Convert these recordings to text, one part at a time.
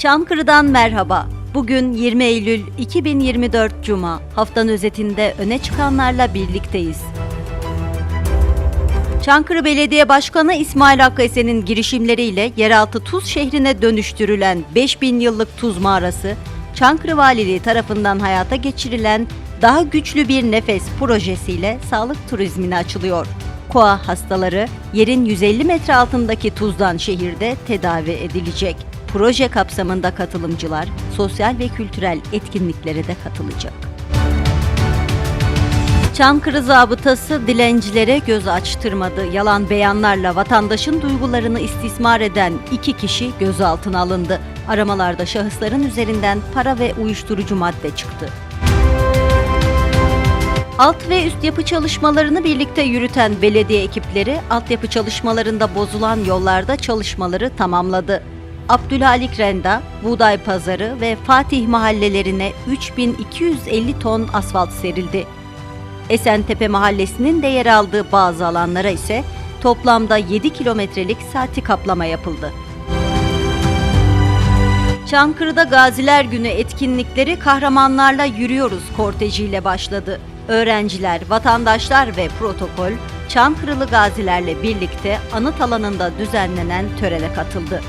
Çankırı'dan merhaba. Bugün 20 Eylül 2024 Cuma. Haftanın özetinde öne çıkanlarla birlikteyiz. Çankırı Belediye Başkanı İsmail Hakkı Esen'in girişimleriyle yeraltı tuz şehrine dönüştürülen 5000 yıllık tuz mağarası, Çankırı Valiliği tarafından hayata geçirilen daha güçlü bir nefes projesiyle sağlık turizmine açılıyor. Koa hastaları yerin 150 metre altındaki tuzdan şehirde tedavi edilecek. Proje kapsamında katılımcılar sosyal ve kültürel etkinliklere de katılacak. Çankırı zabıtası dilencilere göz açtırmadı. Yalan beyanlarla vatandaşın duygularını istismar eden iki kişi gözaltına alındı. Aramalarda şahısların üzerinden para ve uyuşturucu madde çıktı. Alt ve üst yapı çalışmalarını birlikte yürüten belediye ekipleri altyapı çalışmalarında bozulan yollarda çalışmaları tamamladı. Abdülhalik Renda, Buğday Pazarı ve Fatih mahallelerine 3250 ton asfalt serildi. Esentepe Mahallesi'nin de yer aldığı bazı alanlara ise toplamda 7 kilometrelik saati kaplama yapıldı. Çankırı'da Gaziler Günü etkinlikleri kahramanlarla yürüyoruz kortejiyle başladı. Öğrenciler, vatandaşlar ve protokol Çankırılı gazilerle birlikte anıt alanında düzenlenen törene katıldı.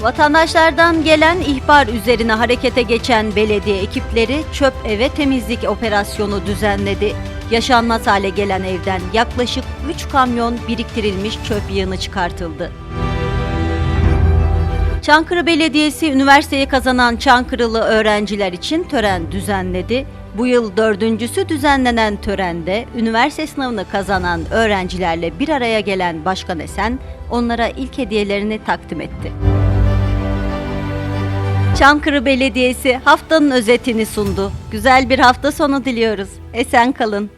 Vatandaşlardan gelen ihbar üzerine harekete geçen belediye ekipleri çöp eve temizlik operasyonu düzenledi. Yaşanmaz hale gelen evden yaklaşık 3 kamyon biriktirilmiş çöp yığını çıkartıldı. Çankırı Belediyesi üniversiteyi kazanan Çankırılı öğrenciler için tören düzenledi. Bu yıl dördüncüsü düzenlenen törende üniversite sınavını kazanan öğrencilerle bir araya gelen Başkan Esen onlara ilk hediyelerini takdim etti. Çankırı Belediyesi haftanın özetini sundu. Güzel bir hafta sonu diliyoruz. Esen kalın.